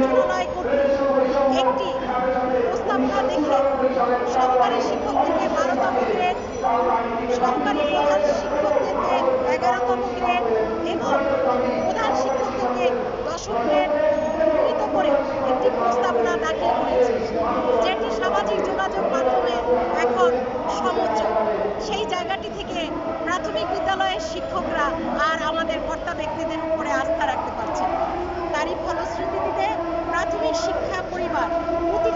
মন্ত্রণালয় কর্তৃক একটি প্রস্তাবনা দেখে সহকারী শিক্ষকদেরকে বারোতম গ্রেড সহকারী প্রধান শিক্ষকদেরকে এগারোতম গ্রেড এবং প্রধান শিক্ষকদেরকে দশম গ্রেড উন্নীত করে একটি প্রস্তাবনা দাখিল করেছে, যেটি সামাজিক যোগাযোগ মাধ্যমে এখন সমুচ্চ। সেই জায়গাটি থেকে প্রাথমিক বিদ্যালয়ের শিক্ষকরা আর আমাদের কর্তা ব্যক্তিদের উপরে আস্থা রাখতে পারছে না। তারই ফলশ্রুতিতে প্রাথমিক শিক্ষা পরিবার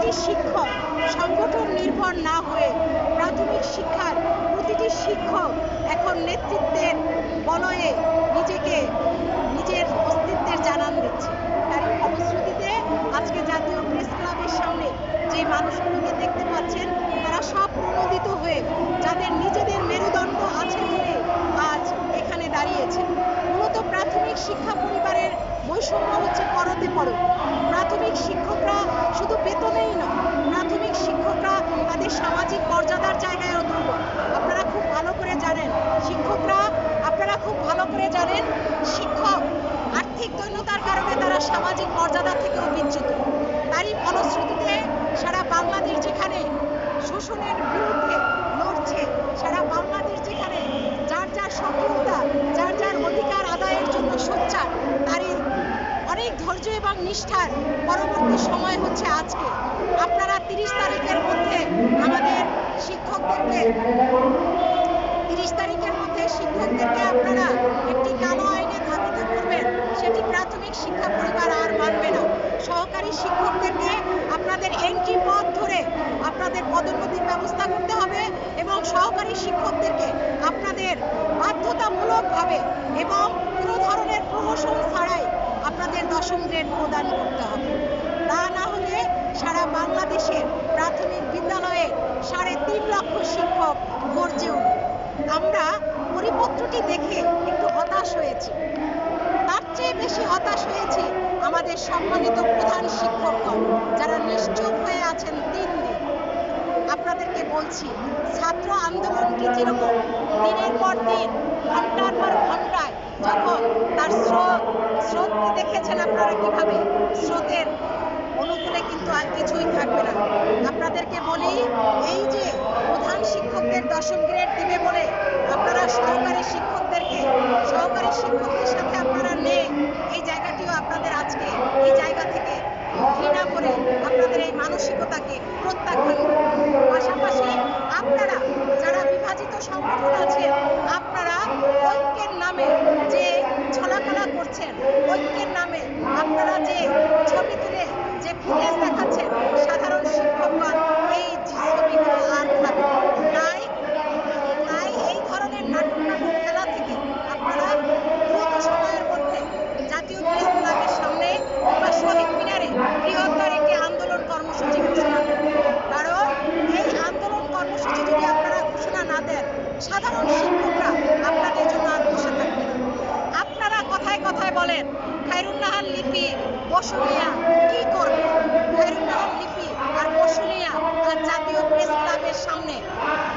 প্রতিটি শিক্ষক সংগঠন নির্ভর না হয়ে প্রাথমিক শিক্ষার প্রতিটি শিক্ষক এখন নেতৃত্বের বলয়ে নিজেকে নিজের অস্তিত্বের জানান দিচ্ছে। তারই ফলশ্রুতিতে আজকে জাতীয় প্রেস ক্লাবের সামনে যে মানুষগুলোকে দেখতে পাচ্ছেন, তারা সব প্রণোদিত হয়ে যাদের নিজেদের মেরুদণ্ড আছে বলে আজ এখানে দাঁড়িয়েছে মূলত প্রাথমিক শিক্ষা পরিবারের বৈষম্য হচ্ছে পরতে পড়ো প্রাথমিক শিক্ষকরা শুধু বেতনেই না প্রাথমিক শিক্ষকরা তাদের সামাজিক মর্যাদার জায়গায়ও দুর্বল আপনারা খুব ভালো করে জানেন শিক্ষকরা আপনারা খুব ভালো করে জানেন শিক্ষক আর্থিক দৈন্যতার কারণে তারা সামাজিক মর্যাদা থেকেও বিচ্যুত তারই ফলশ্রুতিতে সারা বাংলাদেশ যেখানে শোষণের বিরুদ্ধে লড়ছে, সারা বাংলাদেশ যেখানে যার যার সক্রিয়তা, যার যার অধিকার আদায়ের জন্য সোচ্চার, তারই অনেক ধৈর্য এবং নিষ্ঠার পরবর্তী সময় হচ্ছে আজকে। আপনারা তিরিশ তারিখের মধ্যে আমাদের শিক্ষকদেরকে, তিরিশ তারিখের মধ্যে শিক্ষকদেরকে আপনারা একটি কালো আইনে সেটি প্রাথমিক শিক্ষা পরিবার আর মানবে না। সহকারী শিক্ষকদেরকে আপনাদের এন্ট্রি পথ ধরে আপনাদের পদোন্নতির ব্যবস্থা করতে হবে এবং সহকারী শিক্ষকদেরকে আপনাদের বাধ্যতামূলকভাবে এবং কোনো ধরনের প্রহসন ছাড়াই আপনাদের দশম গ্রেড প্রদান করতে হবে। তা না হলে সারা বাংলাদেশের প্রাথমিক বিদ্যালয়ে সাড়ে তিন লক্ষ শিক্ষক গর্জে উঠবে আমরা পরিপত্রটি দেখে একটু হতাশ হয়েছি। বেশি হতাশ হয়েছি। আমাদের সম্মানিত প্রধান শিক্ষকগণ, যারা নিশ্চুপ হয়ে আছেন তিন দিন। আপনাদেরকে বলছি, ছাত্র আন্দোলনটি যেরকম দিনের পর দিন, ঘণ্টার পর ঘন্টায় যখন তার স্রোত, স্রোতকে দেখেছেন আপনারা কীভাবে, স্রোতের অনুকূলে কিন্তু আর কিছুই থাকবে না। আপনাদেরকে বলি, এই যে প্রধান শিক্ষকদের দশম গ্রেড দিবে বলে আপনারা সহকারী শিক্ষকদেরকে সহকারী শিক্ষকদের সাথে আপনারা নেই এই জায়গাটিও আপনাদের আজকে এই জায়গা থেকে ঘৃণা করে আপনাদের এই মানসিকতাকে প্রত্যাখ্যান। পাশাপাশি আপনারা যারা বিভাজিত সংগঠন আছেন, আপনারা ঐক্যের নামে যে ছলাকলা করছেন, ঐক্যের নামে আপনারা যে ছবি তুলে যে ফুটেজ দেখাচ্ছেন সাধারণ শিক্ষকগণ এই ছবিগুলো আর খাবে না। তাই তাই এই ধরনের নাটক নাটক খেলা থেকে আপনারা দ্রুত সময়ের মধ্যে জাতীয় প্রেস ক্লাবের সামনে বা শহীদ মিনারে বৃহত্তর একটি আন্দোলন কর্মসূচি ঘোষণা করুন কারণ এই আন্দোলন কর্মসূচি যদি আপনারা ঘোষণা না দেন সাধারণ শিক্ষকরা আপনাদের জন্য আর বসে থাকবে না আপনারা কথায় বলেন, খায়রুন্নাহার লিপি, বসুনিয়া, কি করবে খায়রুন্নাহার লিপি আর বসুনিয়া আর জাতীয় প্রেস ক্লাবের সামনে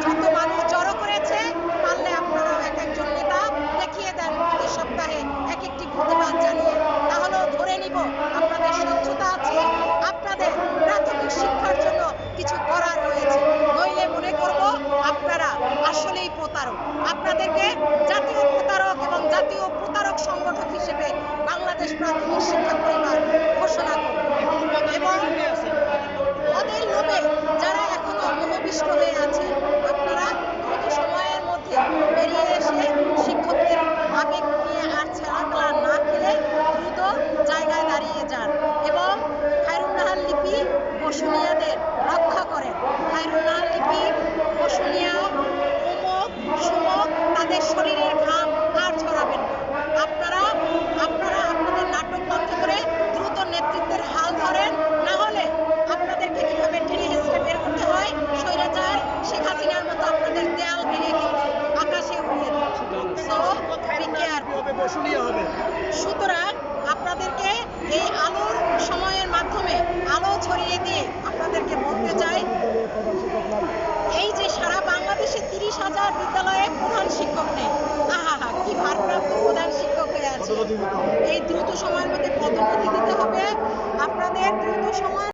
যত মানুষ জড়ো করেছে পারলে আপনারাও এক একজন নেতা দেখিয়ে দেন প্রতি সপ্তাহে এক একটি প্রতিবাদ জানিয়ে তাহলেও ধরে নিব আপনাদের স্বচ্ছতা আছে আপনাদের প্রাথমিক শিক্ষার জন্য কিছু করার রয়েছে নইলে মনে করব আপনারা আসলেই প্রতারক আপনাদেরকে জাতীয় প্রতারক এবং জাতীয় প্রতারক সংগঠক হিসেবে বাংলাদেশ প্রাথমিক হয়ে আছে শিক্ষকদের না দ্রুত জায়গায় দাঁড়িয়ে যান এবং লিপি রক্ষা করেন। লিপি সুমক তাদের শরীরের ঘাম আর ছড়াবেন না আপনারা আপনারা আপনাদের নাটক বন্ধ করে দ্রুত নেতৃত্বের হাল ধরেন না হলে আপনাদেরকে কীভাবে টেনে হেসড়ে বের করতে হয় স্বৈরাচার শেখ হাসিনার মতো আপনাদের দেয়াল ভেঙে কিন্তু আকাশে উড়িয়ে দেয় So, be careful. হবে সুতরাং আপনাদেরকে এই আলোর সময়ের মাধ্যমে আলো ছড়িয়ে দিয়ে আপনাদেরকে বলতে চাই এই যে সারা বাংলাদেশে তিরিশ হাজার বিদ্যালয়ে প্রধান শিক্ষক নেই আহা হা কি ভারপ্রাপ্ত প্রধান শিক্ষক হয়ে আছে। এই দ্রুত সময়ের মধ্যে পদোন্নতি দিতে হবে আপনাদের দ্রুত সমাধান